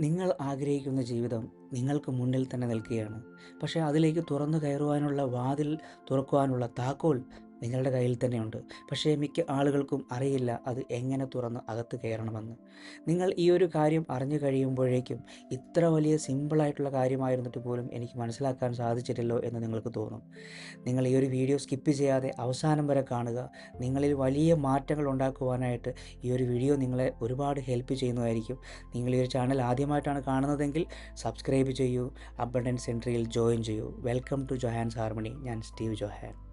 നിങ്ങൾ ആഗ്രഹിക്കുന്ന ജീവിതം നിങ്ങൾക്ക് മുന്നിൽ തന്നെ നിൽക്കുകയാണ്. പക്ഷേ അതിലേക്ക് തുറന്നു കയറുവാനുള്ള വാതിൽ തുറക്കുവാനുള്ള താക്കോൽ നിങ്ങളുടെ കയ്യിൽ തന്നെയുണ്ട്. പക്ഷേ മിക്ക ആളുകൾക്കും അറിയില്ല അത് എങ്ങനെ തുറന്ന് അകത്ത് കയറണമെന്ന്. നിങ്ങൾ ഈ ഒരു കാര്യം അറിഞ്ഞു കഴിയുമ്പോഴേക്കും ഇത്ര വലിയ സിമ്പിളായിട്ടുള്ള കാര്യമായിരുന്നിട്ട് പോലും എനിക്ക് മനസ്സിലാക്കാൻ സാധിച്ചിട്ടില്ലോ എന്ന് നിങ്ങൾക്ക് തോന്നും. നിങ്ങൾ ഈ ഒരു വീഡിയോ സ്കിപ്പ് ചെയ്യാതെ അവസാനം വരെ കാണുക. നിങ്ങളിൽ വലിയ മാറ്റങ്ങൾ ഉണ്ടാക്കുവാനായിട്ട് ഈ ഒരു വീഡിയോ നിങ്ങളെ ഒരുപാട് ഹെൽപ്പ് ചെയ്യുന്നതായിരിക്കും. നിങ്ങൾ ഈ ഒരു ചാനൽ ആദ്യമായിട്ടാണ് കാണുന്നതെങ്കിൽ സബ്സ്ക്രൈബ് ചെയ്യൂ. അബണ്ടൻസ് എൻട്രിയിൽ ജോയിൻ ചെയ്യൂ. Welcome to Johan's harmony. ഞാൻ സ്റ്റീവ് ജൊഹാൻ.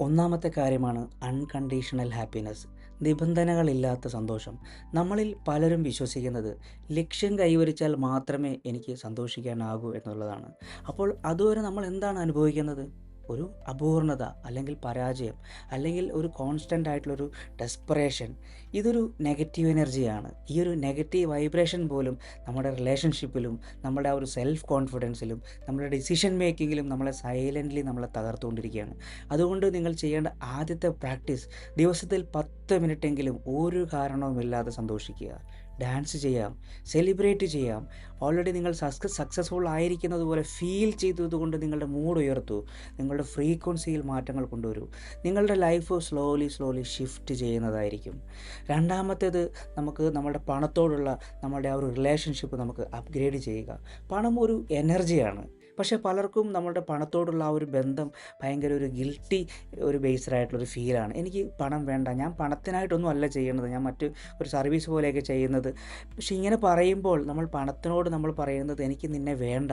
ഒന്നാമത്തെ കാര്യമാണ് അൺകണ്ടീഷണൽ ഹാപ്പിനെസ്. നിബന്ധനകളില്ലാത്ത സന്തോഷം. നമ്മളിൽ പലരും വിശ്വസിക്കുന്നത് ലക്ഷ്യം കൈവരിച്ചാൽ മാത്രമേ എനിക്ക് സന്തോഷിക്കാനാകൂ എന്നുള്ളതാണ്. അപ്പോൾ അതുവരെ നമ്മൾ എന്താണ് അനുഭവിക്കുന്നത്? ഒരു അപൂർണത അല്ലെങ്കിൽ പരാജയം അല്ലെങ്കിൽ ഒരു കോൺസ്റ്റന്റ് ആയിട്ടുള്ളൊരു ഡെസ്പറേഷൻ. ഇതൊരു നെഗറ്റീവ് എനർജിയാണ്. ഈ ഒരു നെഗറ്റീവ് വൈബ്രേഷൻ പോലും നമ്മുടെ റിലേഷൻഷിപ്പിലും നമ്മുടെ ആ ഒരു സെൽഫ് കോൺഫിഡൻസിലും നമ്മുടെ ഡിസിഷൻ മേക്കിങ്ങിലും നമ്മളെ സൈലന്റ്ലി നമ്മളെ തകർത്തുകൊണ്ടിരിക്കുകയാണ്. അതുകൊണ്ട് നിങ്ങൾ ചെയ്യേണ്ട ആദ്യത്തെ പ്രാക്ടീസ് ദിവസത്തിൽ 10 മിനിറ്റെങ്കിലും ഒരു കാരണവുമില്ലാതെ സന്തോഷിക്കുക. ഡാൻസ് ചെയ്യാം. സെലിബ്രേറ്റ് ചെയ്യാം. ഓൾറെഡി നിങ്ങൾ സക്സ സക്സസ്ഫുൾ ആയിരിക്കുന്നത് പോലെ ഫീൽ ചെയ്തതുകൊണ്ട് നിങ്ങളുടെ മൂഡ് ഉയർത്തു നിങ്ങളുടെ ഫ്രീക്വൻസിയിൽ മാറ്റങ്ങൾ കൊണ്ടുവരൂ. നിങ്ങളുടെ ലൈഫ് സ്ലോലി സ്ലോലി ഷിഫ്റ്റ് ചെയ്യുന്നതായിരിക്കും. രണ്ടാമത്തേത് നമുക്ക് നമ്മുടെ പണത്തോടുള്ള നമ്മുടെ ആ ഒരു റിലേഷൻഷിപ്പ് നമുക്ക് അപ്ഗ്രേഡ് ചെയ്യുക. പണം ഒരു എനർജിയാണ്. പക്ഷേ പലർക്കും നമ്മളുടെ പണത്തോടുള്ള ആ ഒരു ബന്ധം ഭയങ്കര ഒരു ഗിൽട്ടി ഒരു ബേസ്ഡായിട്ടുള്ളൊരു ഫീലാണ്. എനിക്ക് പണം വേണ്ട. ഞാൻ പണത്തിനായിട്ടൊന്നും അല്ല ചെയ്യുന്നത്. ഞാൻ മറ്റ് ഒരു സർവീസ് പോലെയൊക്കെ ചെയ്യുന്നത്. പക്ഷേ ഇങ്ങനെ പറയുമ്പോൾ നമ്മൾ പണത്തിനോട് നമ്മൾ പറയുന്നത് എനിക്ക് നിന്നെ വേണ്ട.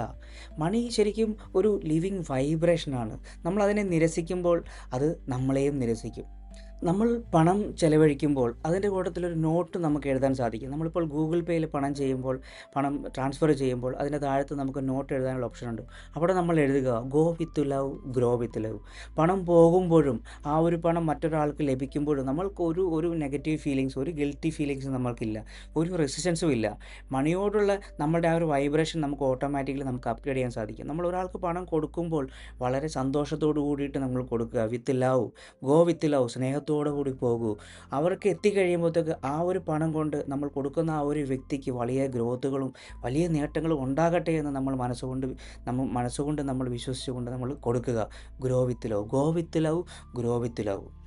മണി ശരിക്കും ഒരു ലിവിങ് വൈബ്രേഷനാണ്. നമ്മളതിനെ നിരസിക്കുമ്പോൾ അത് നമ്മളെയും നിരസിക്കും. നമ്മൾ പണം ചെലവഴിക്കുമ്പോൾ അതിന്റെ കൂട്ടത്തിലൊരു നോട്ട് നമുക്ക് എഴുതാൻ സാധിക്കും. നമ്മളിപ്പോൾ ഗൂഗിൾ പേയിൽ പണം ചെയ്യുമ്പോൾ പണം ട്രാൻസ്ഫർ ചെയ്യുമ്പോൾ അതിന്റെ താഴത്ത് നമുക്ക് നോട്ട് എഴുതാനുള്ള ഓപ്ഷൻ ഉണ്ട് അവിടെ നമ്മൾ എഴുതുക go with love grow with love. പണം പോകുമ്പോഴും ആ ഒരു പണം മറ്റൊരാൾക്ക് ലഭിക്കുമ്പോഴും നമ്മൾക്ക് ഒരു ഒരു നെഗറ്റീവ് ഫീലിങ്സ് ഒരു ഗിൽറ്റി ഫീലിങ്സ് നമ്മൾക്കില്ല. ഒരു റെസിസ്റ്റൻസും ഇല്ല. മണിയോടുള്ള നമ്മുടെ ആ ഒരു വൈബ്രേഷൻ നമുക്ക് ഓട്ടോമാറ്റിക്കലി നമുക്ക് അപ്ഗ്രേഡ് ചെയ്യാൻ സാധിക്കും. നമ്മൾ ഒരാൾക്ക് പണം കൊടുക്കുമ്പോൾ വളരെ സന്തോഷത്തോടു കൂടിയിട്ട് നമ്മൾ കൊടുക്കുക. With love go with love സ്നേഹത്തോടെ കൂടി പോകൂ. അവർക്ക് എത്തിക്കഴിയുമ്പോഴത്തേക്ക് ആ ഒരു പണം കൊണ്ട് നമ്മൾ കൊടുക്കുന്ന ആ ഒരു വ്യക്തിക്ക് വലിയ ഗ്രോത്തുകളും വലിയ നേട്ടങ്ങളും ഉണ്ടാകട്ടെ എന്ന് നമ്മൾ മനസ്സുകൊണ്ട് നമ്മൾ മനസ്സുകൊണ്ട് നമ്മൾ വിശ്വസിച്ചുകൊണ്ട് നമ്മൾ കൊടുക്കുക. Grow with love go with love grow with love.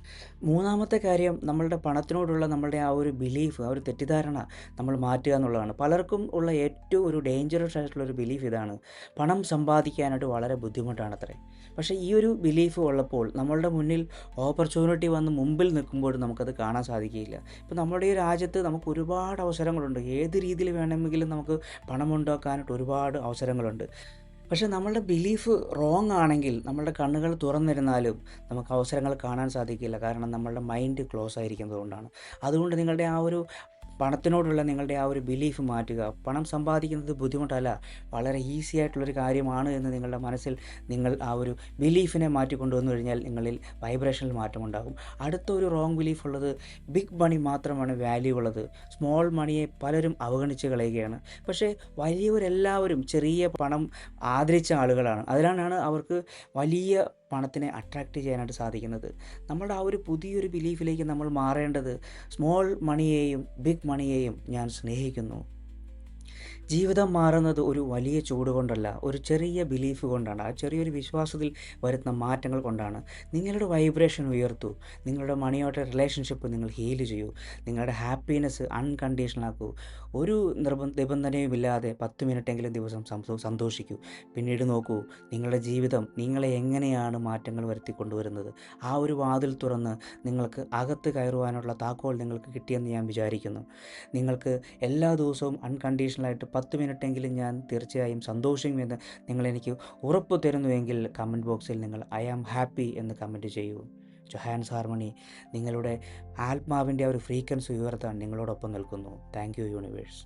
മൂന്നാമത്തെ കാര്യം നമ്മളുടെ പണത്തിനോടുള്ള നമ്മളുടെ ആ ഒരു ബിലീഫ് ആ ഒരു തെറ്റിദ്ധാരണ നമ്മൾ മാറ്റുക എന്നുള്ളതാണ്. പലർക്കും ഉള്ള ഏറ്റവും ഒരു ഡേഞ്ചറസ് ആയിട്ടുള്ള ഒരു ബിലീഫ് ഇതാണ്. പണം സമ്പാദിക്കാനായിട്ട് വളരെ ബുദ്ധിമുട്ടാണ് അത്രേ പക്ഷേ ഈ ഒരു ബിലീഫ് ഉള്ളപ്പോൾ നമ്മളുടെ മുന്നിൽ ഓപ്പർച്യൂണിറ്റി വന്ന് മുമ്പിൽ നിൽക്കുമ്പോഴും നമുക്കത് കാണാൻ സാധിക്കുകയില്ല. ഇപ്പോൾ നമ്മുടെ ഈ രാജ്യത്ത് നമുക്ക് ഒരുപാട് അവസരങ്ങളുണ്ട്. ഏത് രീതിയിൽ വേണമെങ്കിലും നമുക്ക് പണം ഉണ്ടാക്കാനായിട്ട് ഒരുപാട് അവസരങ്ങളുണ്ട്. പക്ഷേ നമ്മളുടെ ബിലീഫ് റോങ് ആണെങ്കിൽ നമ്മളുടെ കണ്ണുകൾ തുറന്നിരുന്നാലും നമുക്ക് അവസരങ്ങൾ കാണാൻ സാധിക്കില്ല. കാരണം നമ്മളുടെ മൈൻഡ് ക്ലോസ് ആയിരിക്കുന്നത് കൊണ്ടാണ്. അതുകൊണ്ട് നിങ്ങളുടെ ആ ഒരു പണത്തിനോടുള്ള നിങ്ങളുടെ ആ ഒരു ബിലീഫ് മാറ്റുക. പണം സമ്പാദിക്കുന്നത് ബുദ്ധിമുട്ടല്ല. വളരെ ഈസി ആയിട്ടുള്ളൊരു കാര്യമാണ് എന്ന് നിങ്ങളുടെ മനസ്സിൽ നിങ്ങൾ ആ ഒരു ബിലീഫിനെ മാറ്റി കൊണ്ടുവന്നു കഴിഞ്ഞാൽ നിങ്ങളിൽ വൈബ്രേഷനിൽ മാറ്റമുണ്ടാകും. അടുത്ത ഒരു റോങ് ബിലീഫ് ഉള്ളത് ബിഗ് മണി മാത്രമാണ് വാല്യൂ ഉള്ളത്. സ്മോൾ മണിയെ പലരും അവഗണിച്ച് കളയുകയാണ്. പക്ഷേ വലിയവരെല്ലാവരും ചെറിയ പണം ആദരിച്ച ആളുകളാണ്. അതിലാണ് അവർക്ക് വലിയ പണത്തിനെ അട്രാക്റ്റ് ചെയ്യാനായിട്ട് സാധിക്കുന്നത്. നമ്മളുടെ ആ ഒരു പുതിയൊരു ബിലീഫിലേക്ക് നമ്മൾ മാറേണ്ടത് സ്മോൾ മണിയെയും ബിഗ് മണിയെയും ഞാൻ സ്നേഹിക്കുന്നു. ജീവിതം മാറുന്നത് ഒരു വലിയ ചൂട് കൊണ്ടല്ല. ഒരു ചെറിയ ബിലീഫ് കൊണ്ടാണ്. ആ ചെറിയൊരു വിശ്വാസത്തിൽ വരുന്ന മാറ്റങ്ങൾ കൊണ്ടാണ്. നിങ്ങളുടെ വൈബ്രേഷൻ ഉയർത്തൂ. നിങ്ങളുടെ മണിയോട്ട റിലേഷൻഷിപ്പ് നിങ്ങൾ ഹീൽ ചെയ്യൂ. നിങ്ങളുടെ ഹാപ്പിനെസ് അൺകണ്ടീഷണൽ ആക്കൂ. ഒരു നിർബ നിബന്ധനയുമില്ലാതെ 10 മിനിറ്റെങ്കിലും ദിവസം സന്തോ സന്തോഷിക്കൂ. പിന്നീട് നോക്കൂ നിങ്ങളുടെ ജീവിതം നിങ്ങളെ എങ്ങനെയാണ് മാറ്റങ്ങൾ വരുത്തിക്കൊണ്ടുവരുന്നത് ആ ഒരു വാതിൽ തുറന്ന് നിങ്ങൾക്ക് അകത്ത് കയറുവാനുള്ള താക്കോൽ നിങ്ങൾക്ക് കിട്ടിയെന്ന് ഞാൻ വിചാരിക്കുന്നു. നിങ്ങൾക്ക് എല്ലാ ദിവസവും അൺകണ്ടീഷണൽ 10 മിനിറ്റെങ്കിലും ഞാൻ തീർച്ചയായും സന്തോഷിക്കുമെന്ന് നിങ്ങൾ എനിക്ക് ഉറപ്പ് തരുന്നുവെങ്കിൽ കമന്റ് ബോക്സിൽ നിങ്ങൾ ഐ ആം ഹാപ്പി എന്ന് കമന്റ് ചെയ്യൂ. ജൊഹാൻസ് ഹാർമണി നിങ്ങളുടെ ആത്മാവിന്റെ ആ ഒരു ഫ്രീക്വൻസി ഉയർത്താൻ നിങ്ങളോടൊപ്പം നിൽക്കുന്നു. Thank you universe.